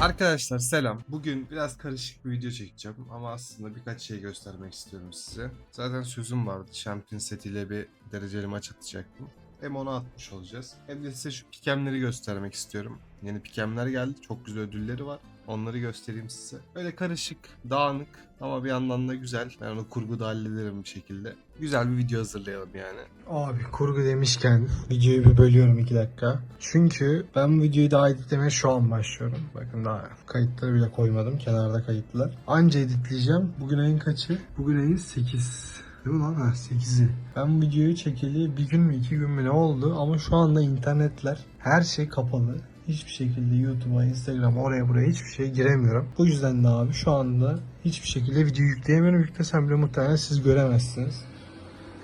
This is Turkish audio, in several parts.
Arkadaşlar selam. Bugün biraz karışık bir video çekeceğim ama aslında birkaç şey göstermek istiyorum size. Zaten sözüm vardı. Champion setiyle bir dereceli maç atacaktım. Hem onu atmış olacağız. Hem de size şu pikemleri göstermek istiyorum. Yeni pikemler geldi. Çok güzel ödülleri var. Onları göstereyim size. Böyle karışık, dağınık ama bir yandan da güzel. Ben onu kurguda hallederim bir şekilde. Güzel bir video hazırlayalım yani. Abi kurgu demişken videoyu bir bölüyorum 2 dakika. Çünkü ben bu videoyu daha editlemeye şu an başlıyorum. Bakın daha kayıtları bile koymadım. Kenarda kayıtlılar. Anca editleyeceğim. Bugün ayın kaçı? Bugün ayın 8. Değil mi lan? Ha 8'i. Ben bu videoyu çekeli bir gün mü iki gün mü ne oldu ama şu anda internetler her şey kapalı. Hiçbir şekilde YouTube'a, Instagram'a, oraya buraya hiçbir şeye giremiyorum. Bu yüzden de abi şu anda hiçbir şekilde video yükleyemiyorum. Yüklesem bile muhtemelen siz göremezsiniz.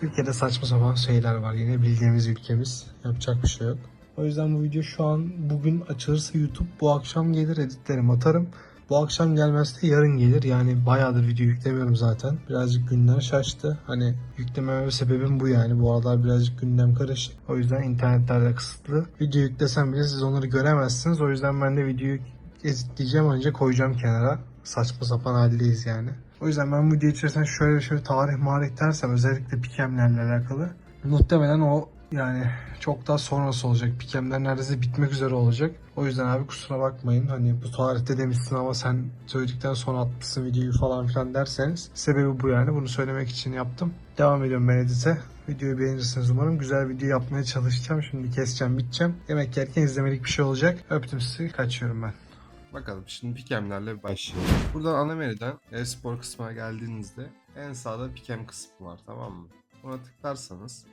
Ülkede saçma sapan şeyler var. Yine bildiğimiz ülkemiz. Yapacak bir şey yok. O yüzden bu video şu an bugün açılırsa YouTube bu akşam gelir editlerim atarım. Bu akşam gelmezse yarın gelir. Yani bayağıdır video yüklemiyorum zaten. Birazcık günler şaştı. Hani yüklememe sebebim bu yani. Bu aralar birazcık gündem karışık. O yüzden internetlerde kısıtlı. Video yüklesem bile siz onları göremezsiniz. O yüzden ben de videoyu editleyeceğim önce koyacağım kenara. Saçma sapan haldeyiz yani. O yüzden ben bu video içerisinde şöyle şöyle tarih marih dersem özellikle pikemlerle alakalı muhtemelen o yani çok daha sonrası olacak. Pikemler neredeyse bitmek üzere olacak. O yüzden abi kusura bakmayın. Hani bu tarihte demişsin ama sen söyledikten sonra atmışsın videoyu falan filan derseniz sebebi bu yani. Bunu söylemek için yaptım. Devam ediyorum ben edite. Videoyu beğenirsiniz umarım. Güzel video yapmaya çalışacağım. Şimdi keseceğim, biteceğim. Yemek yerken izlemelik bir şey olacak. Öptüm sizi. Kaçıyorum ben. Bakalım şimdi pikemlerle başlayalım. Buradan ana menüden e-spor kısmına geldiğinizde en sağda pikem kısmı var tamam mı? Buna tıklarsanız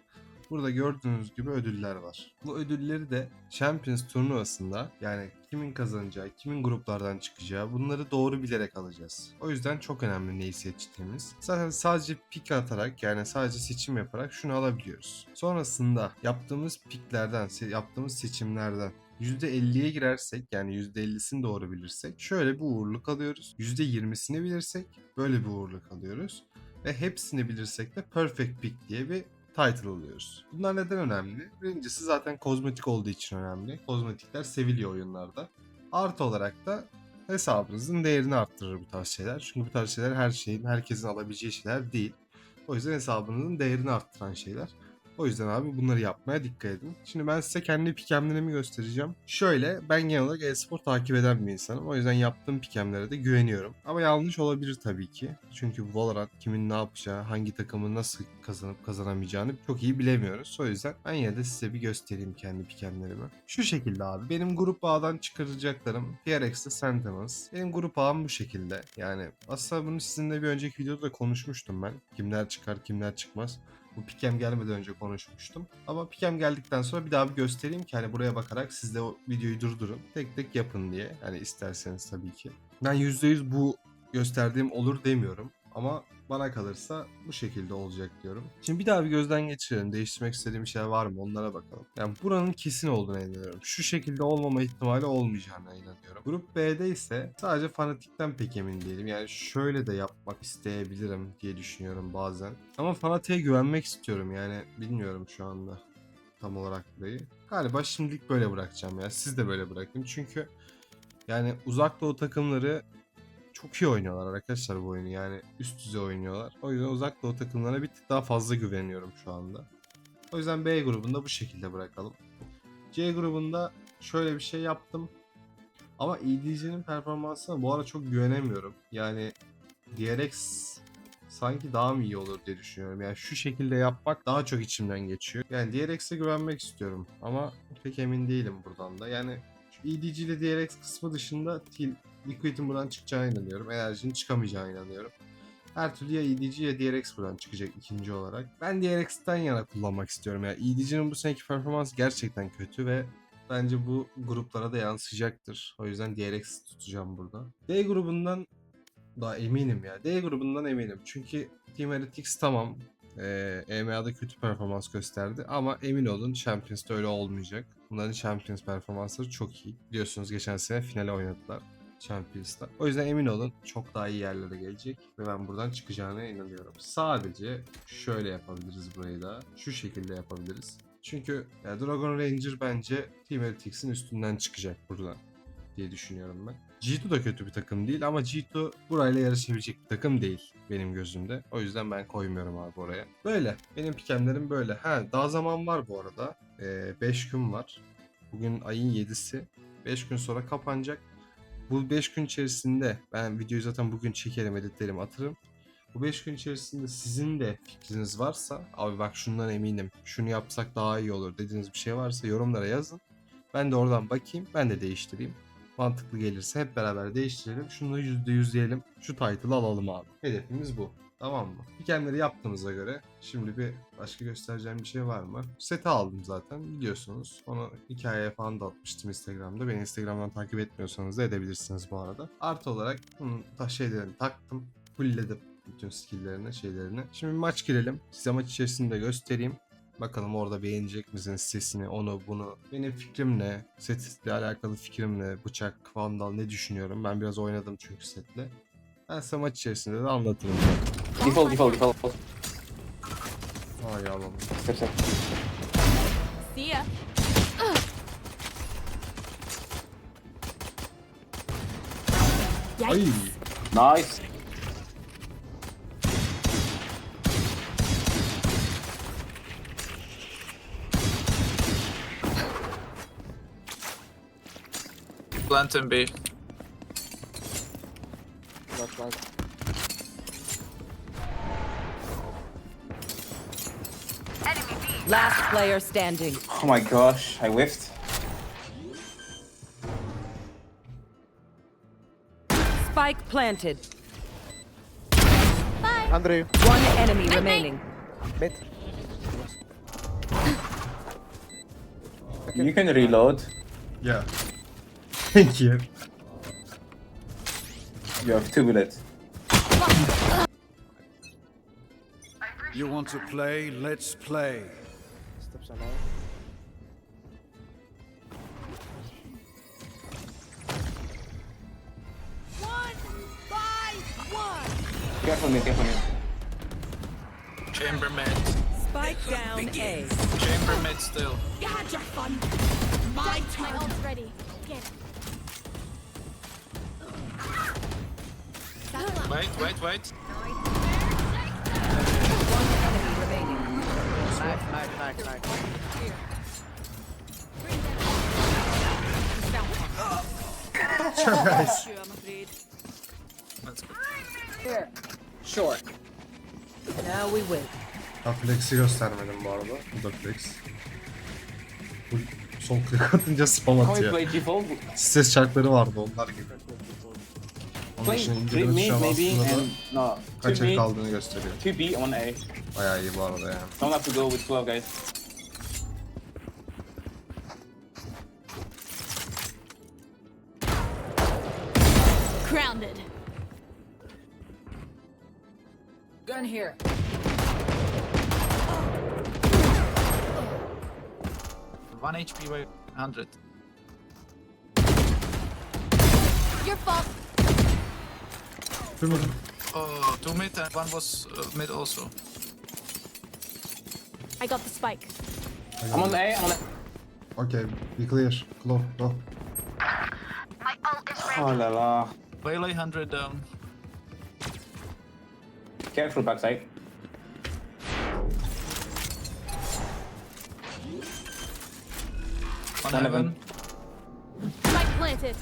burada gördüğünüz gibi ödüller var. Bu ödülleri de Champions turnuvasında yani kimin kazanacağı, kimin gruplardan çıkacağı bunları doğru bilerek alacağız. O yüzden çok önemli neyi seçtiğimiz. Zaten sadece pik atarak yani sadece seçim yaparak şunu alabiliyoruz. Sonrasında yaptığımız piklerden, yaptığımız seçimlerden %50'ye girersek yani %50'sini doğru bilirsek şöyle bir uğurluk alıyoruz. %20'sini bilirsek böyle bir uğurluk alıyoruz. Ve hepsini bilirsek de Perfect Pick diye bir title alıyoruz. Bunlar neden önemli? Birincisi zaten kozmetik olduğu için önemli. Kozmetikler seviliyor oyunlarda. Artı olarak da hesabınızın değerini arttırır bu tarz şeyler. Çünkü bu tarz şeyler her şeyin, herkesin alabileceği şeyler değil. O yüzden hesabınızın değerini arttıran şeyler. O yüzden abi bunları yapmaya dikkat edin. Şimdi ben size kendi pikemlerimi göstereceğim. Şöyle ben genel olarak e-spor takip eden bir insanım. O yüzden yaptığım pikemlere de güveniyorum. Ama yanlış olabilir tabii ki. Çünkü Valorant kimin ne yapacağı, hangi takımın nasıl kazanıp kazanamayacağını çok iyi bilemiyoruz. O yüzden ben yine de size bir göstereyim kendi pikemlerimi. Şu şekilde abi. Benim grup ağdan çıkaracaklarım PRX'de Sentinels. Benim grup ağım bu şekilde. Yani aslında bunu sizinle bir önceki videoda da konuşmuştum ben. Kimler çıkar kimler çıkmaz. Bu pikem gelmeden önce konuşmuştum. Ama pikem geldikten sonra bir daha bir göstereyim ki hani buraya bakarak siz de o videoyu durdurun. Tek tek yapın diye. Hani isterseniz tabii ki. Ben %100 bu gösterdiğim olur demiyorum. Ama bana kalırsa bu şekilde olacak diyorum. Şimdi bir daha bir gözden geçirelim. Değiştirmek istediğim şeyler var mı onlara bakalım. Yani buranın kesin olduğuna inanıyorum. Şu şekilde olmama ihtimali olmayacağına inanıyorum. Grup B'de ise sadece fanatikten pek emin değilim. Yani şöyle de yapmak isteyebilirim diye düşünüyorum bazen. Ama fanatiğe güvenmek istiyorum yani bilmiyorum şu anda tam olarak burayı. Galiba şimdilik böyle bırakacağım ya. Siz de böyle bırakın. Çünkü yani uzak doğu takımları çok iyi oynuyorlar arkadaşlar bu oyunu. Yani üst düzey oynuyorlar. O yüzden uzak doğu takımlarına bir tık daha fazla güveniyorum şu anda. O yüzden B grubunda bu şekilde bırakalım. C grubunda şöyle bir şey yaptım. Ama EDG'nin performansına bu ara çok güvenemiyorum. Yani DRX sanki daha mı iyi olur diye düşünüyorum. Yani şu şekilde yapmak daha çok içimden geçiyor. Yani DRX'e güvenmek istiyorum ama pek emin değilim buradan da. Yani EDG ile DRX kısmı dışında Liquid'in buradan çıkacağına inanıyorum. Enerjinin çıkamayacağına inanıyorum. Her türlü ya EDG ya DRX buradan çıkacak ikinci olarak. Ben DRX'ten yana kullanmak istiyorum. Yani EDG'nin bu seneki performansı gerçekten kötü ve bence bu gruplara da yansıyacaktır. O yüzden DRX tutacağım burada. D grubundan da eminim ya. D grubundan eminim. Çünkü Team Heretics tamam. Ee, EMA'da kötü performans gösterdi ama emin olun Champions'ta öyle olmayacak. Bunların Champions performansları çok iyi. Biliyorsunuz geçen sene finale oynadılar. Champions'ta. O yüzden emin olun çok daha iyi yerlere gelecek ve ben buradan çıkacağına inanıyorum. Sadece şöyle yapabiliriz burayı da. Şu şekilde yapabiliriz. Çünkü ya Dragon Ranger bence Team Heretics'in üstünden çıkacak buradan. diye düşünüyorum ben. G2 da kötü bir takım değil ama G2 burayla yarışabilecek bir takım değil benim gözümde. O yüzden ben koymuyorum abi oraya. Böyle. Benim pikemlerim böyle. Ha daha zaman var bu arada. 5 gün var. Bugün ayın 7'si. 5 gün sonra kapanacak. Bu 5 gün içerisinde ben videoyu zaten bugün çekerim, editlerim, atarım. Bu 5 gün içerisinde sizin de fikriniz varsa, abi bak şundan eminim, şunu yapsak daha iyi olur dediğiniz bir şey varsa yorumlara yazın. Ben de oradan bakayım, ben de değiştireyim. Mantıklı gelirse hep beraber değiştirelim. Şunu %100 diyelim, şu title'ı alalım abi. Hedefimiz bu. Tamam mı? Hikayeleri yaptığımıza göre şimdi bir başka göstereceğim bir şey var mı? Seti aldım zaten biliyorsunuz. Onu hikayeye falan da atmıştım Instagram'da. Beni Instagram'dan takip etmiyorsanız da edebilirsiniz bu arada. Artı olarak bunun ta şeylerini taktım. Fullledim bütün skill'lerini, şeylerini. Şimdi maç girelim. Size maç içerisinde göstereyim. Bakalım orada beğenecek misiniz sesini, onu bunu. Benim fikrim ne? Setle alakalı fikrim ne? Bıçak, vandal ne düşünüyorum? Ben biraz oynadım çünkü setle. Ben size maç içerisinde de anlatırım. Default, default, default. Ay Allah'ım. Step, step. See ya. Ay! Nice. Plant and B. Last player standing. Oh my gosh, I whiffed. Spike planted. Andrew, One enemy remaining. mid. You can reload. Yeah. Thank you. You have two bullets. You want to play? Let's play. Steps on out. Careful mid, careful mid. Chamber mid. Spike down A. Chamber mid still. You had your fun. My turn. My ult's ready. Get it. Wait, wait, wait. Nice. Let's go. Now we win. Ha flex'i göstermedim bu arada. Bu da flex. Bu sol klik atınca spam atıyor. Ses çarkları vardı onlar gibi. Onun three indirme maybe bastığında da kaldığını gösteriyor. two B, one A. Bayağı iyi bu arada yani. Don't have to go with 12 guys. Grounded. Gun here. One HP by 100. Your fault. Duymadım. Oh, two mid and one was uh, mid also. I got the spike. I'm on A, I'm on A. Okay, be clear. Claw, go. Oh la la. Waylay 100 down. Careful backside. One One heaven. Spike planted.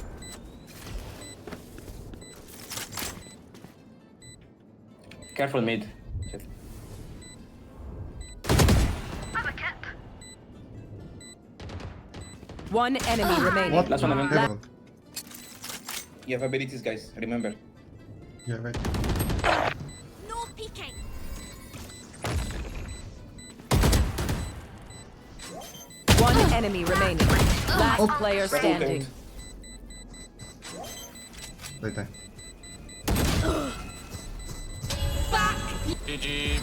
Careful mid. One enemy remaining. What? Last one, Evan. Heaven. You have abilities guys, remember. Yeah, wait. No peeking. One enemy remaining. Last oh. player standing. count. Wait, wait. GG.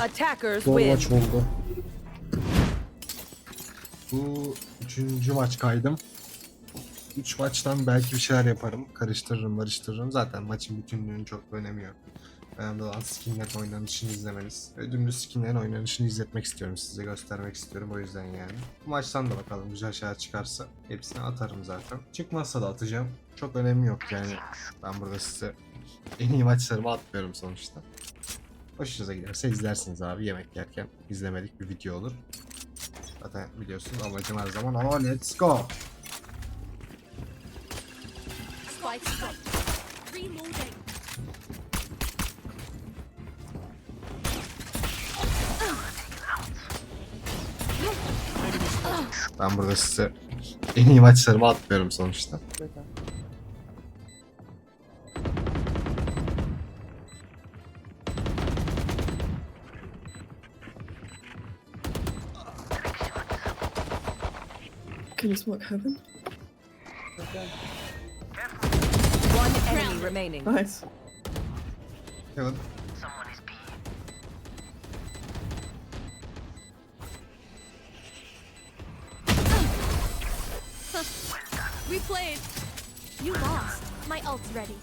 Attackers Zor win. maç oldu. Bu üçüncü maç kaydım. Üç maçtan belki bir şeyler yaparım. Karıştırırım, karıştırırım. Zaten maçın bütünlüğünün çok bir önemi yok. Önemli olan skinlerin oynanışını izlemeniz. Ve dümdüz skinlerin oynanışını izletmek istiyorum size göstermek istiyorum o yüzden yani. Bu maçtan da bakalım güzel şeyler çıkarsa hepsini atarım zaten. Çıkmazsa da atacağım. Çok önemi yok yani. Ben burada size en iyi maçlarımı atmıyorum sonuçta. Hoşunuza giderse izlersiniz abi yemek yerken izlemedik bir video olur. Zaten biliyorsunuz amacım her zaman ama let's go. Ben burada size en iyi maçlarımı atmıyorum sonuçta. Better. Can you smoke heaven? One enemy remaining. Nice. Evet. We played. You lost. My ult's ready.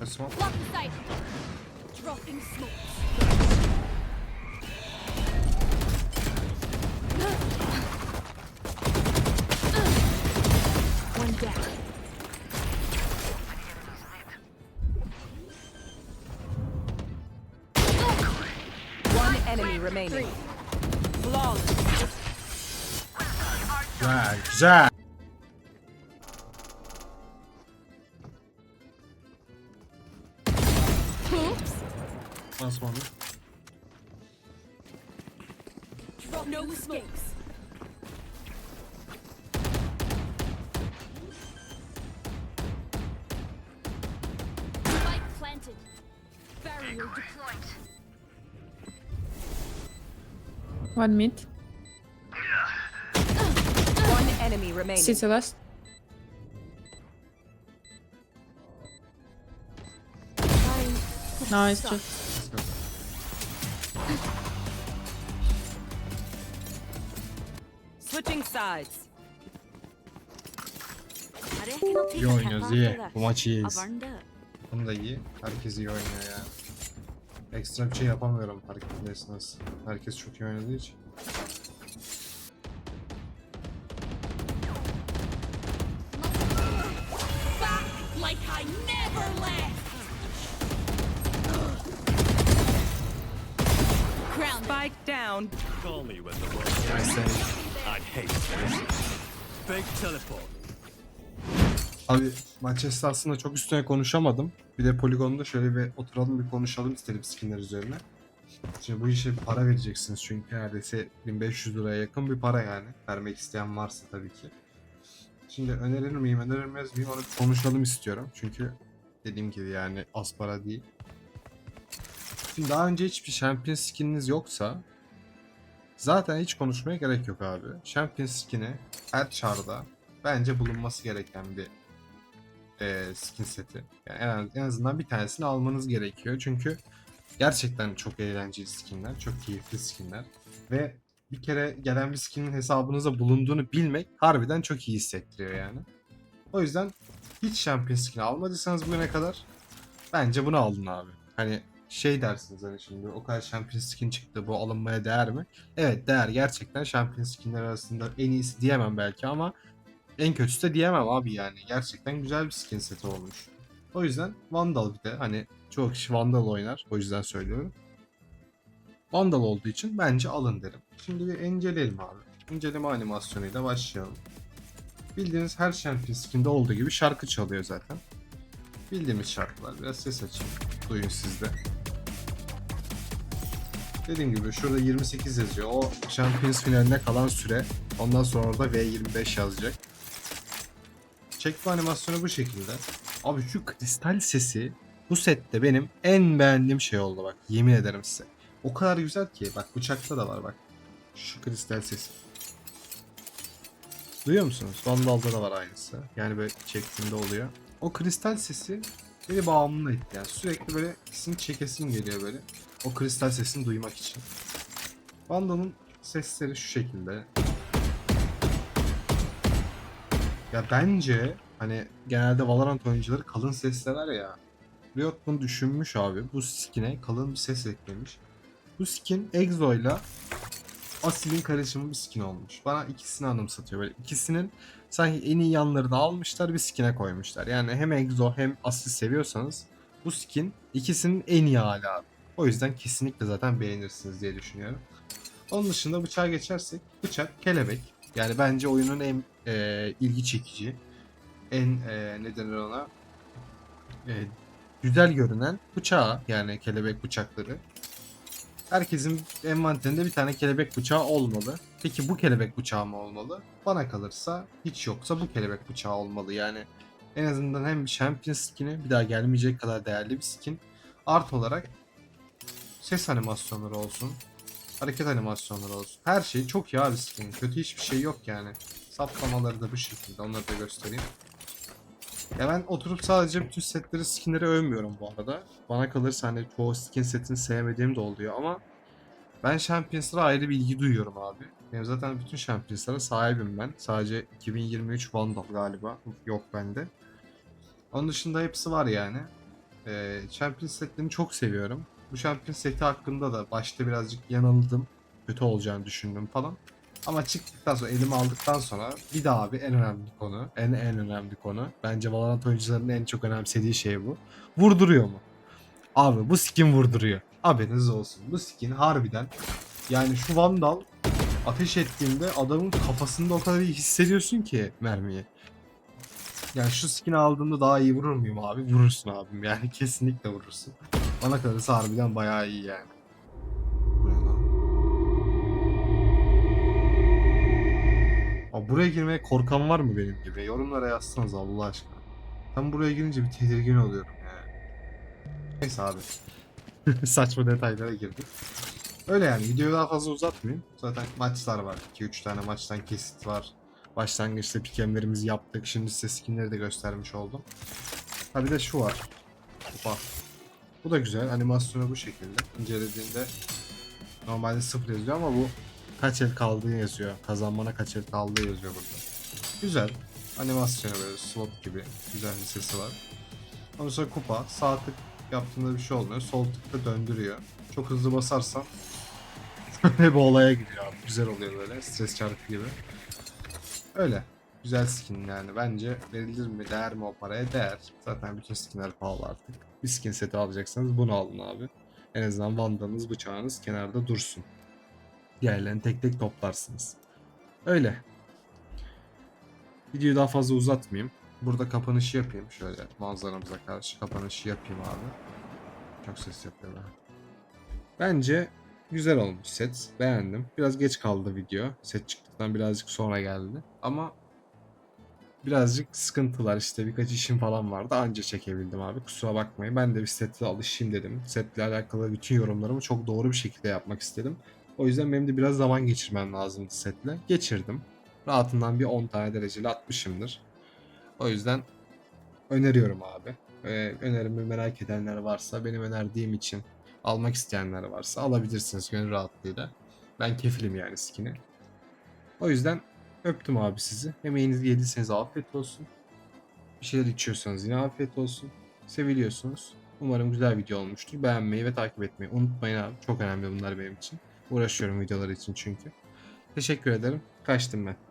Osman. Block the sight. Dropping smokes. Remaining. Flawless. Güzel, güzel. Oops. Osman. Drop no mistakes. Spike planted. Barrier deployed. One mid. One enemy remaining. City last. Nice. Just Switching sides. İyi oynuyoruz iyi. Bu maçı iyiyiz. Bunu da iyi. Herkes iyi oynuyor ya. Ekstra bir şey yapamıyorum farkındaysanız. Herkes çok iyi oynadığı için. Back like I never left. Crown them. Spike down. I say. Fake teleport. Abi maç esnasında çok üstüne konuşamadım. Bir de poligonda şöyle bir oturalım bir konuşalım istedim skinler üzerine. Şimdi bu işe para vereceksiniz çünkü neredeyse 1500 liraya yakın bir para yani. Vermek isteyen varsa tabii ki. Şimdi önerir miyim önerilmez miyim onu konuşalım istiyorum. Çünkü dediğim gibi yani az para değil. Şimdi daha önce hiçbir champion skininiz yoksa zaten hiç konuşmaya gerek yok abi. Champion skin'i her çarda bence bulunması gereken bir e, skin seti. Yani en, en azından bir tanesini almanız gerekiyor. Çünkü gerçekten çok eğlenceli skinler, çok keyifli skinler ve bir kere gelen bir skinin hesabınıza bulunduğunu bilmek harbiden çok iyi hissettiriyor yani. O yüzden hiç champion skin almadıysanız bugüne kadar bence bunu alın abi. Hani şey dersiniz hani şimdi o kadar champion skin çıktı bu alınmaya değer mi? Evet değer gerçekten champion skinler arasında en iyisi diyemem belki ama en kötüsü de diyemem abi yani. Gerçekten güzel bir skin seti olmuş. O yüzden Vandal bir de hani çoğu kişi Vandal oynar. O yüzden söylüyorum. Vandal olduğu için bence alın derim. Şimdi bir inceleyelim abi. İnceleme animasyonuyla başlayalım. Bildiğiniz her Champion skin'de olduğu gibi şarkı çalıyor zaten. Bildiğimiz şarkılar. Biraz ses açayım. Duyun siz de. Dediğim gibi şurada 28 yazıyor. O Champions finaline kalan süre. Ondan sonra orada V25 yazacak. Çekme animasyonu bu şekilde. Abi şu kristal sesi bu sette benim en beğendiğim şey oldu bak. Yemin ederim size. O kadar güzel ki. Bak bıçakta da var bak. Şu kristal sesi. Duyuyor musunuz? Vandal'da da var aynısı. Yani böyle çektiğimde oluyor. O kristal sesi beni bağımlı etti. Yani sürekli böyle ikisini çekesim geliyor böyle. O kristal sesini duymak için. Vandal'ın sesleri şu şekilde. Ya bence hani genelde Valorant oyuncuları kalın ses sever ya. Riot bunu düşünmüş abi. Bu skin'e kalın bir ses eklemiş. Bu skin Exo'yla Asil'in karışımı bir skin olmuş. Bana ikisini anımsatıyor. Böyle ikisinin sanki en iyi yanlarını almışlar bir skin'e koymuşlar. Yani hem Exo hem Asil seviyorsanız bu skin ikisinin en iyi hali abi. O yüzden kesinlikle zaten beğenirsiniz diye düşünüyorum. Onun dışında bıçağa geçersek bıçak kelebek. Yani bence oyunun en e, ilgi çekici, en e, ne ona e, güzel görünen bıçağı yani kelebek bıçakları. Herkesin envanterinde bir tane kelebek bıçağı olmalı. Peki bu kelebek bıçağı mı olmalı? Bana kalırsa hiç yoksa bu kelebek bıçağı olmalı. Yani en azından hem champion skin'i bir daha gelmeyecek kadar değerli bir skin. Art olarak ses animasyonları olsun. Hareket animasyonları olsun. Her şey çok iyi abi skin. Kötü hiçbir şey yok yani. Saplamaları da bu şekilde. Onları da göstereyim. Ya ben oturup sadece bütün setleri, skinleri övmüyorum bu arada. Bana kalırsa hani çoğu skin setini sevmediğim de oluyor ama ben Champions'lara ayrı bir ilgi duyuyorum abi. Benim zaten bütün Champions'lara sahibim ben. Sadece 2023 Vandal galiba yok bende. Onun dışında hepsi var yani. Ee, Champions setlerini çok seviyorum. Bu Champions seti hakkında da başta birazcık yanıldım. Kötü olacağını düşündüm falan. Ama çıktıktan sonra elime aldıktan sonra bir daha abi en önemli konu, en en önemli konu. Bence Valorant oyuncularının en çok önemsediği şey bu. Vurduruyor mu? Abi bu skin vurduruyor. Haberiniz olsun. Bu skin harbiden yani şu Vandal ateş ettiğinde adamın kafasında o kadar iyi hissediyorsun ki mermiyi. Yani şu skin'i aldığımda daha iyi vurur muyum abi? Vurursun abim yani kesinlikle vurursun. Bana kalırsa harbiden bayağı iyi yani. Buraya girmeye korkan var mı benim gibi? Yorumlara yazsanız Allah aşkına. Ben buraya girince bir tedirgin oluyorum yani. Neyse abi. Saçma detaylara girdik. Öyle yani videoyu daha fazla uzatmayayım. Zaten maçlar var. 2-3 tane maçtan kesit var. Başlangıçta pikemlerimizi yaptık. Şimdi size skinleri de göstermiş oldum. Ha bir de şu var. Bak. Bu da güzel. Animasyonu bu şekilde. İncelediğinde normalde sıfır yazıyor ama bu kaç el kaldığı yazıyor. Kazanmana kaç el kaldığı yazıyor burada. Güzel. Animasyonu böyle slot gibi. Güzel bir sesi var. Ondan sonra kupa. Sağ tık yaptığında bir şey olmuyor. Sol tıkla döndürüyor. Çok hızlı basarsan böyle bir olaya gidiyor abi. Güzel oluyor böyle. Stres çarkı gibi. Öyle. Güzel skin yani. Bence verilir mi? Değer mi o paraya? Değer. Zaten bütün skinler pahalı artık. Bir skin seti alacaksanız bunu alın abi. En azından vandalınız, bıçağınız kenarda dursun. Diğerlerini tek tek toplarsınız. Öyle. Videoyu daha fazla uzatmayayım. Burada kapanışı yapayım. Şöyle manzaramıza karşı kapanışı yapayım abi. Çok ses yapıyor ben. Bence güzel olmuş set. Beğendim. Biraz geç kaldı video. Set çıktıktan birazcık sonra geldi. Ama birazcık sıkıntılar işte birkaç işim falan vardı. Anca çekebildim abi. Kusura bakmayın. Ben de bir sette alışayım dedim. Setle alakalı bütün yorumlarımı çok doğru bir şekilde yapmak istedim. O yüzden benim de biraz zaman geçirmem lazımdı setle. Geçirdim. Rahatından bir 10 tane dereceli atmışımdır. O yüzden öneriyorum abi. Ee, önerimi merak edenler varsa, benim önerdiğim için almak isteyenler varsa alabilirsiniz gönül rahatlığıyla. Ben kefilim yani skin'i. O yüzden öptüm abi sizi. Yemeğinizi yediyseniz afiyet olsun. Bir şeyler içiyorsanız yine afiyet olsun. Seviliyorsunuz. Umarım güzel video olmuştur. Beğenmeyi ve takip etmeyi unutmayın abi. Çok önemli bunlar benim için. Uğraşıyorum videolar için çünkü. Teşekkür ederim. Kaçtım ben.